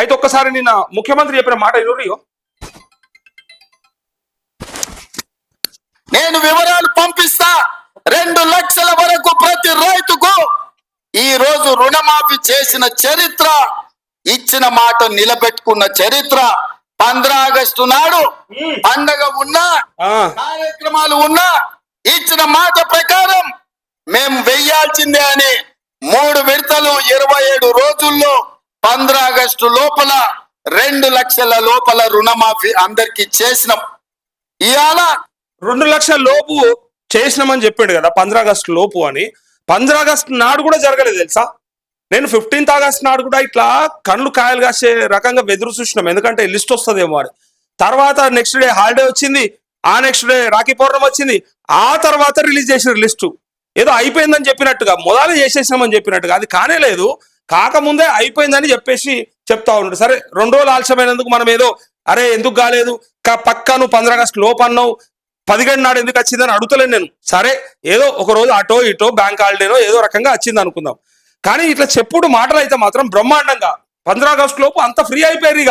అయితే ఒక్కసారి నిన్న ముఖ్యమంత్రి చెప్పిన మాట ఇరుయో నేను వివరాలు పంపిస్తా. రెండు లక్షల వరకు ప్రతి రైతుకు ఈ రోజు రుణమాఫీ చేసిన చరిత్ర ఇచ్చిన మాట నిలబెట్టుకున్న చరిత్ర పంద్ర ఆగస్టు నాడు పండగ ఉన్నా కార్యక్రమాలు ఉన్నా ఇచ్చిన మాట ప్రకారం మేము వెయ్యాల్సిందే అని మూడు విడతలు ఇరవై ఏడు రోజుల్లో ఆగస్టు లోపల రెండు లక్షల లోపల రుణమాఫీ అందరికి చేసినాం. ఇవాళ రెండు లక్షల లోపు చేసినామని చెప్పాడు కదా పంద్రా ఆగస్టు లోపు అని. పంద్రా ఆగస్టు నాడు కూడా జరగలేదు తెలుసా? నేను ఫిఫ్టీన్త్ ఆగస్ట్ నాడు కూడా ఇట్లా కళ్ళు కాయలు కాసే రకంగా ఎదురు చూసినాం. ఎందుకంటే లిస్ట్ వస్తుందేమో అని. తర్వాత నెక్స్ట్ డే హాలిడే వచ్చింది. ఆ నెక్స్ట్ డే రాఖీ పౌర్ణం వచ్చింది. ఆ తర్వాత రిలీజ్ చేసిన లిస్టు. ఏదో అయిపోయిందని చెప్పినట్టుగా మొదలు చేసేసినామని చెప్పినట్టుగా. అది కానే లేదు. కాకముందే అయిపోయిందని చెప్పేసి చెప్తా ఉన్నాడు సరే రెండు రోజులు ఆలస్యమైనందుకు మనం ఏదో అరే ఎందుకు కాలేదు? క- పక్కా నువ్వు పంద్రా ఆగస్టు లోపు అన్నావు పదిహేడు నాడు ఎందుకు వచ్చిందని అడుగుతలేను నేను. సరే ఏదో ఒక రోజు అటో ఇటో బ్యాంక్ హాలిడేనో ఏదో రకంగా వచ్చింది అనుకుందాం. కానీ ఇట్లా చెప్పుడు మాటలు అయితే మాత్రం బ్రహ్మాండంగా. పంద్ర ఆగస్టు లోపు అంత ఫ్రీ అయిపోయారు ఇక.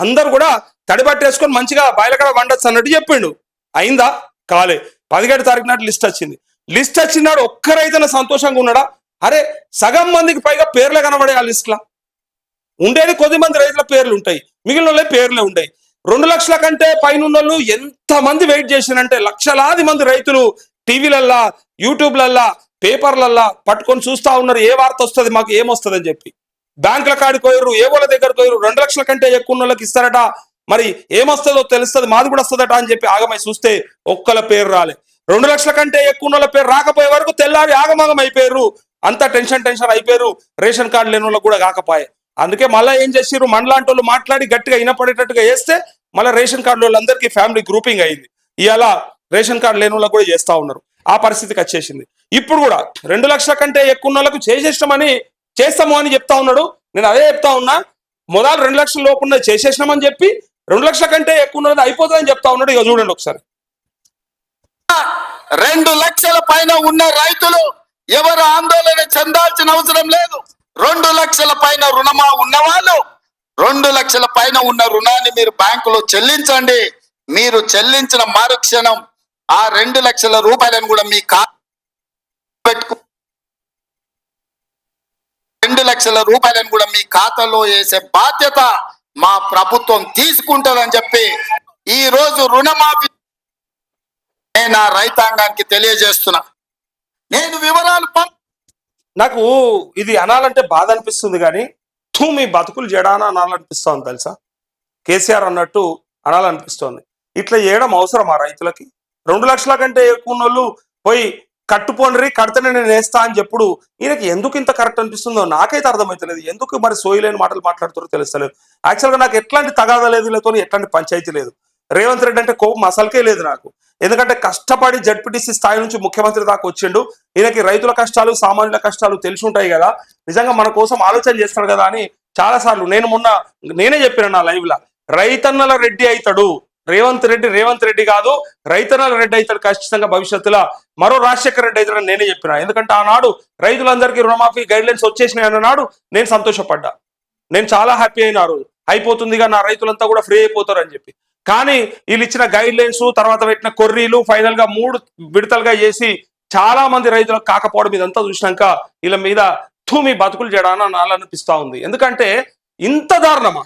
అందరు కూడా తడిపట్టేసుకొని మంచిగా బయలకడ వండొచ్చు అన్నట్టు చెప్పిండు. అయిందా? కాలే. పదిహేడు తారీఖు నాడు లిస్ట్ వచ్చింది. లిస్ట్ వచ్చినాడు ఒక్కరైతే సంతోషంగా ఉన్నాడా? అరే సగం మందికి పైగా పేర్లే కనబడే ఆ లిస్ట్లా. ఉండేది కొద్ది మంది రైతుల పేర్లు ఉంటాయి. మిగిలిన వాళ్ళే పేర్లే ఉంటాయి రెండు లక్షల కంటే పైన వాళ్ళు ఎంత మంది వెయిట్ చేసినంటే లక్షలాది మంది రైతులు టీవీలల్లా యూట్యూబ్లల్లా పేపర్లల్లా పట్టుకొని చూస్తా ఉన్నారు. ఏ వార్త వస్తుంది మాకు ఏమొస్తుంది అని చెప్పి. బ్యాంకుల కాడికి పోయారు ఏ వాళ్ళ దగ్గరకు పోయారు రెండు లక్షల కంటే ఎక్కువ వాళ్ళకి ఇస్తారట. మరి ఏమొస్తుందో తెలుస్తుంది మాది కూడా వస్తుందట అని చెప్పి ఆగమై చూస్తే ఒక్కల పేరు రాలే. రెండు లక్షల కంటే ఎక్కువ ఉన్న వాళ్ళ పేరు రాకపోయే వరకు తెల్లారి ఆగమాగం అయిపోయారు అంతా టెన్షన్ టెన్షన్ అయిపోయారు. రేషన్ కార్డు లేని వాళ్ళు కూడా కాకపోయే. అందుకే మళ్ళీ ఏం చేసిర్రు? మనలాంటి వాళ్ళు మాట్లాడి గట్టిగా వినపడేటట్టుగా చేస్తే మళ్ళీ రేషన్ కార్డు వాళ్ళందరికీ ఫ్యామిలీ గ్రూపింగ్ అయింది. ఇలా రేషన్ కార్డు లేని వాళ్ళకి కూడా చేస్తా ఉన్నారు. ఆ పరిస్థితికి వచ్చేసింది. ఇప్పుడు కూడా రెండు లక్షల కంటే ఎక్కువ ఉన్న వాళ్ళకు చేసేసినామని చేస్తాము అని చెప్తా ఉన్నాడు. నేను అదే చెప్తా ఉన్నా మొదలు రెండు లక్షల లోపు చేసేసినామని చెప్పి రెండు లక్షల కంటే ఎక్కువ ఉన్నది అయిపోతుందని చెప్తా ఉన్నాడు. ఇక చూడండి ఒకసారి. రెండు లక్షల పైన ఉన్న రైతులు ఎవరు ఆందోళన చెందాల్సిన అవసరం లేదు. రెండు లక్షల పైన రుణమా ఉన్నవాళ్ళు? రెండు లక్షల పైన ఉన్న రుణాన్ని మీరు బ్యాంకులో చెల్లించండి. మీరు చెల్లించిన మరుక్షణం ఆ రెండు లక్షల రూపాయలను కూడా మీ ఖా పెట్టుకు రెండు లక్షల రూపాయలను కూడా మీ ఖాతాలో వేసే బాధ్యత మా ప్రభుత్వం తీసుకుంటుందని చెప్పి ఈ రోజు రుణమాఫీ నేను రైతాంగానికి తెలియజేస్తున్నా. నేను వివరాలు నాకు ఇది అనాలంటే బాధ అనిపిస్తుంది కానీ తూ మీ బతుకులు జడానా అనాలనిపిస్తోంది తెలుసా? కేసీఆర్ అన్నట్టు అనాలనిపిస్తోంది. ఇట్లా చేయడం అవసరం ఆ రైతులకి? రెండు లక్షల కంటే ఎక్కువ ఉన్నోళ్ళు పోయి కట్టుపోండ్రి కడితేనే నేను వేస్తా అని చెప్పుడు ఈయనకి ఎందుకు ఇంత కరెక్ట్ అనిపిస్తుందో నాకైతే అర్థమవుతలేదు ఎందుకు మరి సోయిలేని మాటలు మాట్లాడుతారో తెలుస్తలేదు. యాక్చువల్గా నాకు ఎట్లాంటి తగాదా లేదు లేతో ఎట్లాంటి పంచాయతీ లేదు. రేవంత్ రెడ్డి అంటే కోపం అసలుకే లేదు నాకు. ఎందుకంటే కష్టపడి జడ్పీటీసీ స్థాయి నుంచి ముఖ్యమంత్రి దాకా వచ్చిండు. ఈయనకి రైతుల కష్టాలు సామాన్యుల కష్టాలు తెలిసి ఉంటాయి కదా. నిజంగా మన కోసం ఆలోచన చేస్తాడు కదా అని చాలా సార్లు నేను మొన్న నేనే చెప్పిన నా లైవ్లా రైతన్నల రెడ్డి అవుతాడు రేవంత్ రెడ్డి రేవంత్ రెడ్డి కాదు. రైతన్నల రెడ్డి అవుతాడు ఖచ్చితంగా భవిష్యత్తులో. మరో రాజశేఖర రెడ్డి అవుతాడని నేనే చెప్పిన. ఎందుకంటే ఆనాడు రైతులందరికీ రుణమాఫీ గైడ్ లైన్స్ వచ్చేసినాయి అన్ననాడు నేను సంతోషపడ్డా. నేను చాలా హ్యాపీ అయిన ఆ రోజు అయిపోతుందిగా నా రైతులంతా కూడా ఫ్రీ అయిపోతారు అని చెప్పి. కానీ వీళ్ళు ఇచ్చిన గైడ్ లైన్స్ తర్వాత పెట్టిన కొర్రీలు ఫైనల్గా మూడు విడతలుగా చేసి చాలా మంది రైతులకు కాకపోవడం ఇదంతా చూసినాక వీళ్ళ మీద తూమి బతుకులు చేయడానికి నాలనిపిస్తా ఉంది. ఎందుకంటే ఇంత దారుణమా?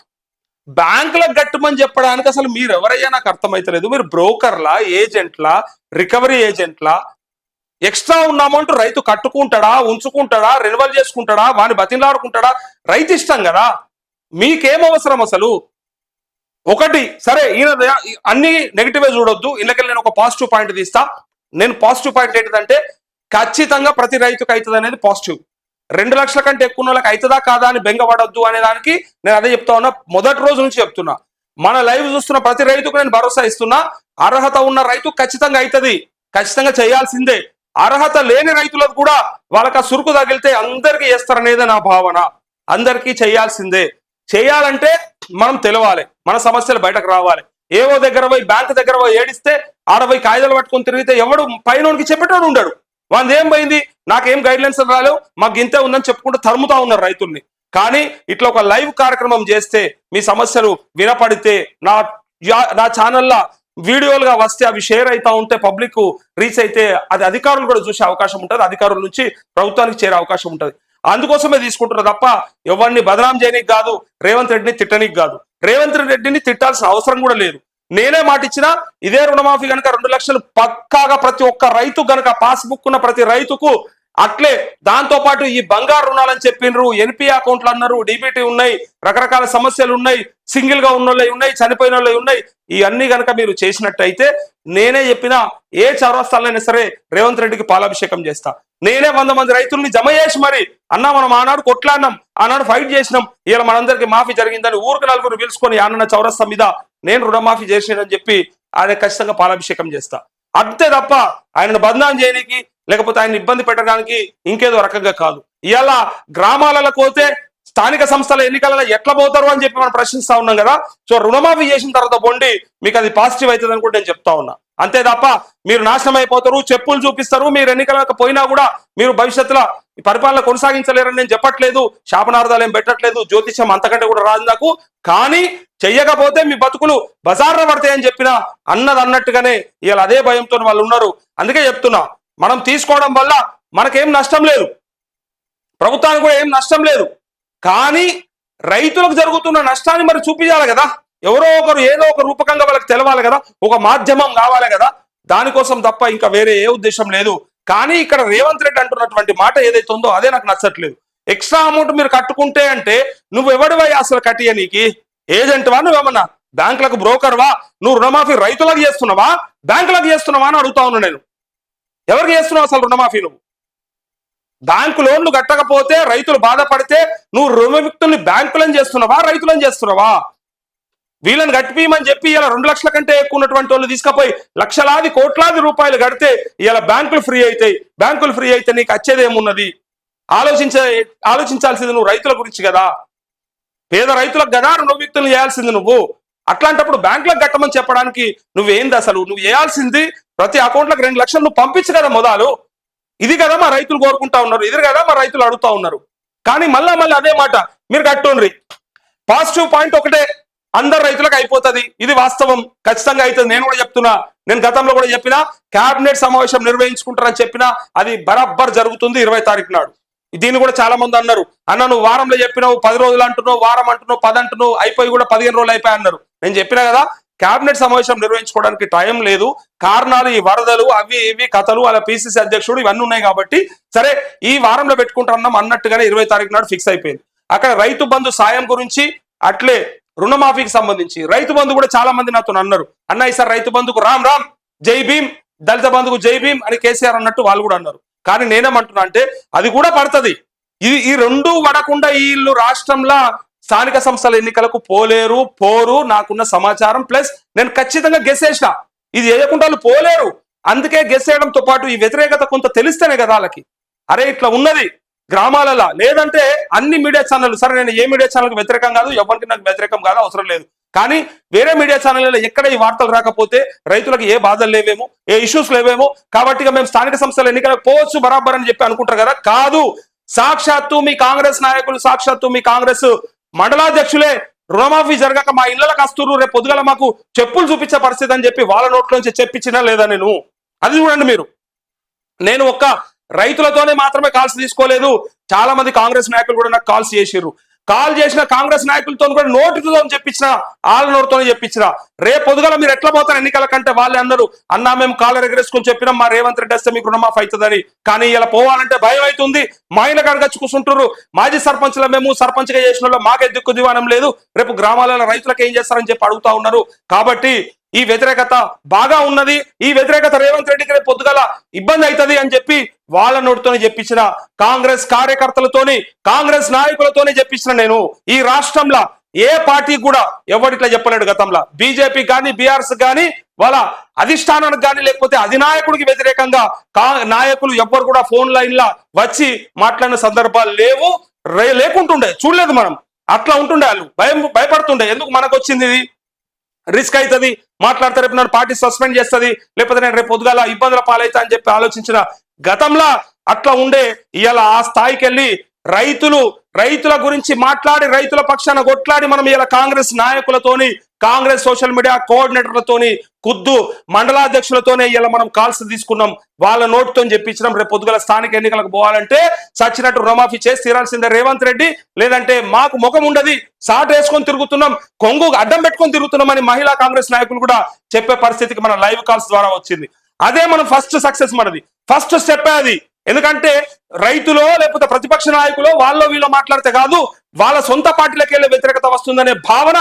బ్యాంకులకు గట్టుమని చెప్పడానికి అసలు మీరు ఎవరయ్యా నాకు అర్థమైతలేదు. మీరు బ్రోకర్లా ఏజెంట్లా రికవరీ ఏజెంట్లా? ఎక్స్ట్రా ఉన్న అమౌంట్ రైతు కట్టుకుంటాడా ఉంచుకుంటాడా రెన్యువల్ చేసుకుంటాడా వాని బతిలాడుకుంటాడా రైతు ఇష్టం కదా? మీకేం అవసరం అసలు? ఒకటి సరే ఈయన అన్ని నెగిటివే చూడొద్దు. ఇళ్ళకెళ్ళి నేను ఒక పాజిటివ్ పాయింట్ తీస్తా. నేను పాజిటివ్ పాయింట్ ఏంటిదంటే ఖచ్చితంగా ప్రతి రైతుకు అవుతుంది అనేది పాజిటివ్ రెండు లక్షల కంటే ఎక్కువ వాళ్ళకి అవుతుందా కాదా అని బెంగపడొద్దు అనే దానికి నేను అదే చెప్తా ఉన్నా. మొదటి రోజు నుంచి చెప్తున్నా. మన లైవ్ చూస్తున్న ప్రతి రైతుకు నేను భరోసా ఇస్తున్నా. అర్హత ఉన్న రైతు ఖచ్చితంగా అవుతుంది. ఖచ్చితంగా చేయాల్సిందే. అర్హత లేని రైతులకు కూడా వాళ్ళకి ఆ సురుకు తగిలితే అందరికీ చేస్తారనేదే నా భావన. అందరికీ చేయాల్సిందే. చేయాలంటే మనం తెలవాలి మన సమస్యలు బయటకు రావాలి. ఏవో దగ్గర పోయి బ్యాంక్ దగ్గర పోయి ఏడిస్తే ఆడ పోయి పట్టుకొని తిరిగితే ఎవడు పైనోనికి చెప్పేటోడు ఉండడు. వాళ్ళు ఏం పోయింది? నాకేం గైడ్ లైన్స్ రాలేవు మాకు ఇంతే ఉందని చెప్పుకుంటూ తరుముతా ఉన్నారు రైతుల్ని. కానీ ఇట్లా ఒక లైవ్ కార్యక్రమం చేస్తే మీ సమస్యలు వినపడితే నా నా ఛానల్లో వీడియోలుగా వస్తే అవి షేర్ అవుతా ఉంటే పబ్లిక్ రీచ్ అయితే అది అధికారులు కూడా చూసే అవకాశం ఉంటుంది. అధికారుల నుంచి ప్రభుత్వానికి చేరే అవకాశం ఉంటుంది. అందుకోసమే తీసుకుంటున్నారు తప్ప ఎవరిని బదనాం చేయనీకి కాదు రేవంత్ రెడ్డిని తిట్టనీకి కాదు. రేవంత్ రెడ్డిని తిట్టాల్సిన అవసరం కూడా లేదు. నేనే మాట ఇదే రుణమాఫీ గనక రెండు లక్షలు పక్కాగా ప్రతి ఒక్క రైతు గనక పాస్బుక్ ఉన్న ప్రతి రైతుకు అట్లే దాంతో పాటు ఈ బంగారు రుణాలని చెప్పిండ్రు ఎన్పి అకౌంట్లు అన్నారు డిబిటీ ఉన్నాయి రకరకాల సమస్యలు ఉన్నాయి సింగిల్గా ఉన్న ఉన్నాయి చనిపోయిన ఉన్నాయి. ఇవన్నీ కనుక మీరు చేసినట్టయితే నేనే చెప్పిన ఏ చౌరస్తాలైనా సరే రేవంత్ రెడ్డికి పాలాభిషేకం చేస్తా. నేనే వంద మంది రైతుల్ని జమ చేసి మరి అన్నా మనం ఆనాడు కొట్లాడినాం ఆనాడు ఫైట్ చేసినాం ఇలా మనందరికి మాఫీ జరిగిందని ఊరికి నలుగురు పిలుచుకొని ఆనన్న చౌరస్తా మీద నేను రుణమాఫీ చేసినని చెప్పి ఆయన ఖచ్చితంగా పాలాభిషేకం చేస్తా. అంతే తప్ప ఆయనను బంధనం చేయడానికి లేకపోతే ఆయన ఇబ్బంది పెట్టడానికి ఇంకేదో రకంగా కాదు. ఇలా గ్రామాలలో పోతే స్థానిక సంస్థల ఎన్నికలలో ఎట్లా పోతారు అని చెప్పి మనం ప్రశ్నిస్తా ఉన్నాం కదా. సో రుణమాఫీ చేసిన తర్వాత పోండి మీకు అది పాజిటివ్ అవుతుంది అని కూడా నేను చెప్తా ఉన్నా. అంతే తప్ప మీరు నాశనం అయిపోతారు చెప్పులు చూపిస్తారు మీరు ఎన్నికలకు పోయినా కూడా మీరు భవిష్యత్తులో ఈ పరిపాలన కొనసాగించలేరని నేను చెప్పట్లేదు శాపనార్థాలు ఏం పెట్టట్లేదు జ్యోతిష్యం అంతకంటే కూడా రాదు నాకు. కానీ చెయ్యకపోతే మీ బతుకులు బజార్న పడతాయని చెప్పిన అన్నది అన్నట్టుగానే ఇవాళ అదే భయంతో వాళ్ళు ఉన్నారు. అందుకే చెప్తున్నా మనం తీసుకోవడం వల్ల మనకేం నష్టం లేదు. ప్రభుత్వానికి కూడా ఏం నష్టం లేదు. కానీ రైతులకు జరుగుతున్న నష్టాన్ని మరి చూపించాలి కదా. ఎవరో ఒకరు ఏదో ఒక రూపకంగా వాళ్ళకి తెలవాలి కదా. ఒక మాధ్యమం కావాలి కదా. దానికోసం తప్ప ఇంకా వేరే ఏ ఉద్దేశం లేదు. కానీ ఇక్కడ రేవంత్ రెడ్డి అంటున్నటువంటి మాట ఏదైతే ఉందో అదే నాకు నచ్చట్లేదు. ఎక్స్ట్రా అమౌంట్ మీరు కట్టుకుంటే అంటే నువ్వు ఎవడివై అసలు కట్టియ నీకి ఏజెంట్ వా నువ్వేమన్నా? బ్యాంకులకు బ్రోకర్వా నువ్వు రుణమాఫీ రైతులకు చేస్తున్నావా? బ్యాంకులకు చేస్తున్నావా అని అడుగుతా ఉన్నా నేను. ఎవరికి చేస్తున్నావు అసలు రుణమాఫీ నువ్వు? బ్యాంకు లోన్లు కట్టకపోతే రైతులు బాధపడితే నువ్వు రుణవిక్తుల్ని బ్యాంకులను చేస్తున్నావా? రైతులను చేస్తున్నావా? వీళ్ళని కట్టిపోయమని చెప్పి ఇలా రెండు లక్షల కంటే ఎక్కువ ఉన్నటువంటి వాళ్ళు తీసుకుపోయి లక్షలాది కోట్లాది రూపాయలు కడితే ఇలా బ్యాంకులు ఫ్రీ అవుతాయి బ్యాంకులు ఫ్రీ అయితే నీకు వచ్చేదేమున్నది ఆలోచించే ఆలోచించ ఆలోచించాల్సింది నువ్వు రైతుల గురించి కదా. పేద రైతులకు కదా రుణవిక్తులు చేయాల్సింది నువ్వు. అట్లాంటప్పుడు బ్యాంకులకు కట్టమని చెప్పడానికి నువ్వేంది అసలు? నువ్వు చేయాల్సింది ప్రతి అకౌంట్లకు రెండు లక్షలు నువ్వు పంపించు కదా మొదలు. ఇది కదా మా రైతులు కోరుకుంటా ఉన్నారు ఇది కదా మా రైతులు అడుగుతా ఉన్నారు. కానీ మళ్ళా మళ్ళీ అదే మాట మీరు కట్టుండ్రి. పాజిటివ్ పాయింట్ ఒకటే అందరు రైతులకు అయిపోతది. ఇది వాస్తవం ఖచ్చితంగా అవుతుంది నేను కూడా చెప్తున్నా నేను గతంలో కూడా చెప్పిన కేబినెట్ సమావేశం నిర్వహించుకుంటారని చెప్పినా అది బరాబర్ జరుగుతుంది ఇరవై తారీఖు నాడు. దీన్ని కూడా చాలా మంది అన్నారు. అన్న నువ్వు వారంలో చెప్పినావు పది రోజులు అంటున్నావు వారం అంటున్నావు పది అంటున్నావు అయిపోయి కూడా పదిహేను రోజులు అయిపోయి అన్నారు. నేను చెప్పినా కదా కేబినెట్ సమావేశం నిర్వహించుకోవడానికి టైం లేదు. కారణాలు ఈ వరదలు అవి ఇవి కథలు అలా పిసిసి అధ్యక్షుడు ఇవన్నీ ఉన్నాయి కాబట్టి సరే ఈ వారంలో పెట్టుకుంటున్నాం అన్నట్టుగానే ఇరవై తారీఖు నాడు ఫిక్స్ అయిపోయింది. అక్కడ రైతు బంధు సాయం గురించి అట్లే రుణమాఫీకి సంబంధించి రైతు బంధు కూడా చాలా మంది నాతో అన్నారు. అన్న ఈసారి రైతు బంధుకు రామ్ రామ్ జై భీమ్ దళిత బంధుకు జై భీమ్ అని కేసీఆర్ అన్నట్టు వాళ్ళు కూడా అన్నారు. కానీ నేనేమంటున్నా అంటే అది కూడా పడుతుంది. ఇది ఈ రెండు పడకుండా వీళ్ళు రాష్ట్రంలో స్థానిక సంస్థల ఎన్నికలకు పోలేరు పోరు నాకున్న సమాచారం ప్లస్ నేను ఖచ్చితంగా గెసేసిన ఇది వేయకుండా వాళ్ళు పోలేరు. అందుకే గెసేయడంతో పాటు ఈ వ్యతిరేకత కొంత తెలిస్తేనే కదా వాళ్ళకి. అరే ఇట్లా ఉన్నది. గ్రామాలలో. లేదంటే అన్ని మీడియా ఛానళ్ళు సరే నేను ఏ మీడియా ఛానల్కి వ్యతిరేకం కాదు ఎవరికి నాకు వ్యతిరేకం కాదు అవసరం లేదు. కానీ వేరే మీడియా ఛానళ్ళలో ఎక్కడ ఈ వార్తలు రాకపోతే రైతులకు ఏ బాధలు లేవేమో ఏ ఇష్యూస్ లేవేమో కాబట్టి ఇక మేము స్థానిక సంస్థల ఎన్నికలకు పోవచ్చు బరాబర్ అని చెప్పి అనుకుంటారు కదా? కాదు. సాక్షాత్తు మీ కాంగ్రెస్ నాయకులు సాక్షాత్తు మీ కాంగ్రెస్ మండలాధ్యక్షులే రుణమాఫీ జరగక మా ఇళ్ళకు వస్తున్నారు రేపు పొద్దుగల మాకు చెప్పులు చూపించే పరిస్థితి అని చెప్పి వాళ్ళ నోట్లోంచి చెప్పించినా లేదా నేను? అది చూడండి మీరు. నేను ఒక్క రైతులతోనే మాత్రమే కాల్స్ తీసుకోలేదు. చాలా మంది కాంగ్రెస్ నాయకులు కూడా నాకు కాల్స్ చేసిర్రు. కాల్ చేసిన కాంగ్రెస్ నాయకులతో కూడా నోటితో చెప్పించిన వాళ్ళ చెప్పించిన. రేపు పొద్దుగల మీరు ఎట్లా పోతారు ఎన్నికల కంటే వాళ్ళే అందరూ? అన్నా మేము కాలర్ ఎగరేసుకొని చెప్పినాం మా రేవంత్ రెడ్డి వస్తే మీకు రుణమాఫ్ అవుతుందని. కానీ ఇలా పోవాలంటే భయం అవుతుంది. మా ఇళ్ళ కడగచ్చు కూర్చుంటారు మాజీ సర్పంచ్ల మేము సర్పంచ్గా చేసిన వాళ్ళు. మాకే దిక్కు దివానం లేదు. రేపు గ్రామాలలో రైతులకు ఏం చేస్తారని చెప్పి అడుగుతా ఉన్నారు. కాబట్టి ఈ వ్యతిరేకత బాగా ఉన్నది. ఈ వ్యతిరేకత రేవంత్ రెడ్డికి రేపు పొద్దుగల ఇబ్బంది అవుతుంది అని చెప్పి వాళ్ళ నోటితోనే చెప్పించిన కాంగ్రెస్ కార్యకర్తలతోని కాంగ్రెస్ నాయకులతోనే చెప్పించిన నేను. ఈ రాష్ట్రంలో ఏ పార్టీ కూడా ఎవరిట్లా చెప్పలేడు గతంలో. బీజేపీ కానీ బీఆర్ఎస్ కానీ వాళ్ళ అధిష్టానానికి కానీ లేకపోతే అధినాయకుడికి వ్యతిరేకంగా కా నాయకులు ఎవ్వరు కూడా ఫోన్ లైన్లా వచ్చి మాట్లాడిన సందర్భాలు లేవు. రే లేకుంటుండే. చూడలేదు మనం. అట్లా ఉంటుండే వాళ్ళు. భయం భయపడుతుండే. ఎందుకు మనకు వచ్చింది ఇది? రిస్క్ అవుతుంది మాట్లాడితే రేపు నన్ను పార్టీ సస్పెండ్ చేస్తుంది. లేకపోతే నేను రేపు పొద్దుగాల ఇబ్బందుల పాలైతా అని చెప్పి ఆలోచించిన గతంలో అట్లా ఉండే ఇవాళ ఆ స్థాయికి వెళ్ళి రైతులు రైతుల గురించి మాట్లాడి రైతుల పక్షాన కొట్లాడి మనం ఇలా కాంగ్రెస్ నాయకులతోని కాంగ్రెస్ సోషల్ మీడియా కోఆర్డినేటర్లతోని ఖుద్దు మండలాధ్యక్షులతోనే ఇలా మనం కాల్స్ తీసుకున్నాం వాళ్ళ నోటుతో చెప్పించడం రేపు పొద్దుగల స్థానిక ఎన్నికలకు పోవాలంటే సచ్చినట్టు రుణమాఫీ చేసి తీరాల్సిందే రేవంత్ రెడ్డి లేదంటే మాకు ముఖం ఉండదు సాట్ వేసుకొని తిరుగుతున్నాం కొంగు అడ్డం పెట్టుకొని తిరుగుతున్నామని మహిళా కాంగ్రెస్ నాయకులు కూడా చెప్పే పరిస్థితికి మన లైవ్ కాల్స్ ద్వారా వచ్చింది. అదే మనం ఫస్ట్ సక్సెస్ మనది. ఫస్ట్ స్టెప్ అది. ఎందుకంటే రైతులో లేకపోతే ప్రతిపక్ష నాయకులు వాళ్ళలో వీళ్ళు మాట్లాడితే కాదు వాళ్ళ సొంత పార్టీలకు వెళ్ళే వ్యతిరేకత వస్తుందనే భావన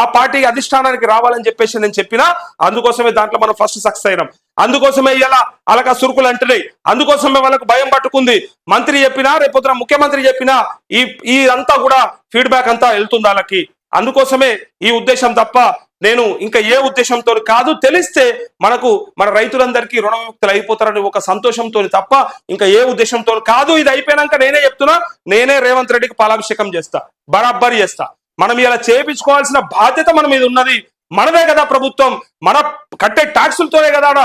ఆ పార్టీ అధిష్టానానికి రావాలని చెప్పేసి నేను చెప్పినా. అందుకోసమే దాంట్లో మనం ఫస్ట్ సక్సెస్ అయినాం. అందుకోసమే ఇలా అలక సురుకులు అంటున్నాయి. అందుకోసమే వాళ్ళకు భయం పట్టుకుంది. మంత్రి చెప్పినా రేపొద్దున ముఖ్యమంత్రి చెప్పినా ఈ ఈ అంతా కూడా ఫీడ్బ్యాక్ అంతా వెళ్తుంది వాళ్ళకి. అందుకోసమే ఈ ఉద్దేశం తప్ప నేను ఇంకా ఏ ఉద్దేశంతో కాదు తెలిస్తే మనకు మన రైతులందరికీ రుణ విముక్తులు అయిపోతారని ఒక సంతోషంతో తప్ప ఇంకా ఏ ఉద్దేశంతో కాదు ఇది అయిపోయినాక నేనే చెప్తున్నా నేనే రేవంత్ రెడ్డికి పాలాభిషేకం చేస్తా బరాబ్బర్ చేస్తా. మనం ఇలా చేపించుకోవాల్సిన బాధ్యత మన మీద ఉన్నది మనదే కదా ప్రభుత్వం మన కట్టే ట్యాక్సులతోనే కదా ఆడ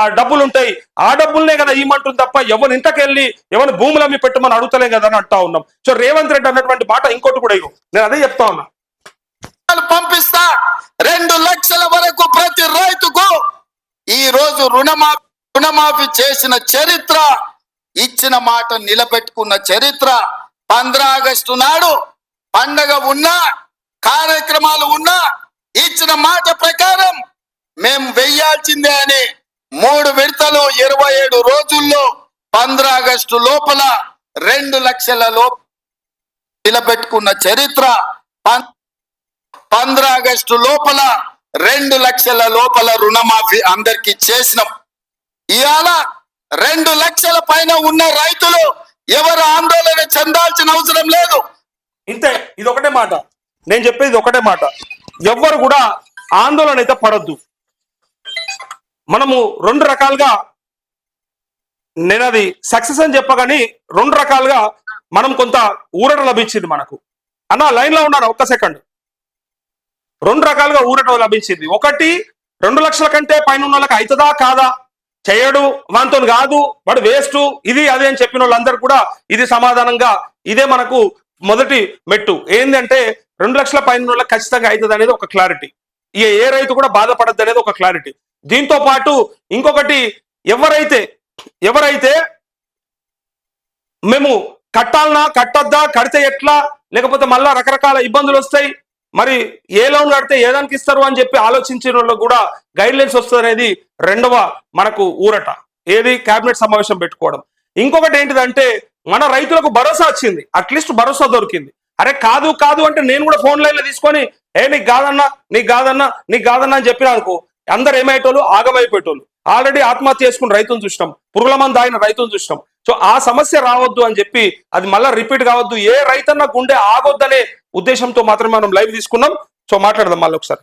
ఆ డబ్బులు ఉంటాయి ఆ డబ్బులనే కదా ఇవ్వమంటుంది తప్ప ఎవరి ఇంతకెళ్ళి ఎవరి భూములు అమ్మి పెట్టమని అడుగుతలే కదా అని అంటా ఉన్నాం. సో రేవంత్ రెడ్డి అన్నటువంటి మాట ఇంకోటి కూడా ఇగో నేను అదే చెప్తా ఉన్నా. పంపిస్తా. రెండు లక్షల వరకు ప్రతి రైతుకు ఈ రోజు రుణమాఫీ రుణమాఫీ చేసిన చరిత్ర ఇచ్చిన మాట నిలబెట్టుకున్న చరిత్ర. పంద్ర ఆగస్టు నాడు పండగ ఉన్నా కార్యక్రమాలు ఉన్నా ఇచ్చిన మాట ప్రకారం మేము వెయ్యాల్సిందే అని మూడు విడతలు ఇరవై ఏడు రోజుల్లో పంద్ర ఆగస్టు లోపల రెండు లక్షల లోపల నిలబెట్టుకున్న చరిత్ర. పం- పంద్రా ఆగస్టు లోపల రెండు లక్షల లోపల రుణమాఫీ అందరికి చేసినాం. ఇవాళ రెండు లక్షల పైన ఉన్న రైతులు ఎవరు ఆందోళన చెందాల్సిన అవసరం లేదు. ఇంతే ఇది ఒకటే మాట. నేను చెప్పేది ఒకటే మాట. ఎవ్వరు కూడా ఆందోళన అయితే పడద్దు. మనము రెండు రకాలుగా నేను అది సక్సెస్ అని చెప్పగాని రెండు రకాలుగా మనం కొంత ఊరట లభించింది మనకు. అన్న లైన్లో ఉన్నాను ఒక్క సెకండ్. రెండు రకాలుగా ఊరట లభించింది. ఒకటి రెండు లక్షల కంటే పైన ఉన్న వాళ్ళకి అవుతుందా? కాదా? చేయడు వాంతో కాదు వాడు వేస్ట్ ఇది అది అని చెప్పిన వాళ్ళందరూ కూడా ఇది సమాధానంగా ఇదే మనకు మొదటి మెట్టు. ఏంటంటే రెండు లక్షల పైన వాళ్ళకి ఖచ్చితంగా అవుతుంది అనేది ఒక క్లారిటీ ఇక ఏ రైతు కూడా బాధపడద్దు అనేది ఒక క్లారిటీ దీంతో పాటు ఇంకొకటి ఎవరైతే ఎవరైతే మేము కట్టాలనా కట్టొద్దా కడితే ఎట్లా లేకపోతే మళ్ళా రకరకాల ఇబ్బందులు వస్తాయి మరి ఏ లోన్ కడితే ఏ దానికి ఇస్తారు అని చెప్పి ఆలోచించిన వాళ్ళకు కూడా గైడ్ లైన్స్ వస్తుంది రెండవ మనకు ఊరట. ఏది? కేబినెట్ సమావేశం పెట్టుకోవడం. ఇంకొకటి ఏంటిదంటే మన రైతులకు భరోసా వచ్చింది. అట్లీస్ట్ భరోసా దొరికింది. అరే కాదు కాదు అంటే నేను కూడా ఫోన్ లైన్లో తీసుకొని ఏ నీకు కాదన్నా నీకు కాదన్నా నీకు కాదన్నా అని చెప్పిన అనుకో అందరు ఏమయ్యేటోళ్ళు? ఆగమైపోయేటోళ్ళు. ఆల్రెడీ ఆత్మహత్య చేసుకుని రైతును చూసినాం. పురుగుల మంది ఆయన రైతును చూసినాం. సో ఆ సమస్య రావద్దు అని చెప్పి అది మళ్ళీ రిపీట్ కావద్దు. ఏ రైతన్న గుండె ఆగొద్దనే ఉద్దేశంతో మాత్రమే మనం లైవ్ తీసుకున్నాం. సో మాట్లాడదాం మళ్ళీ ఒకసారి.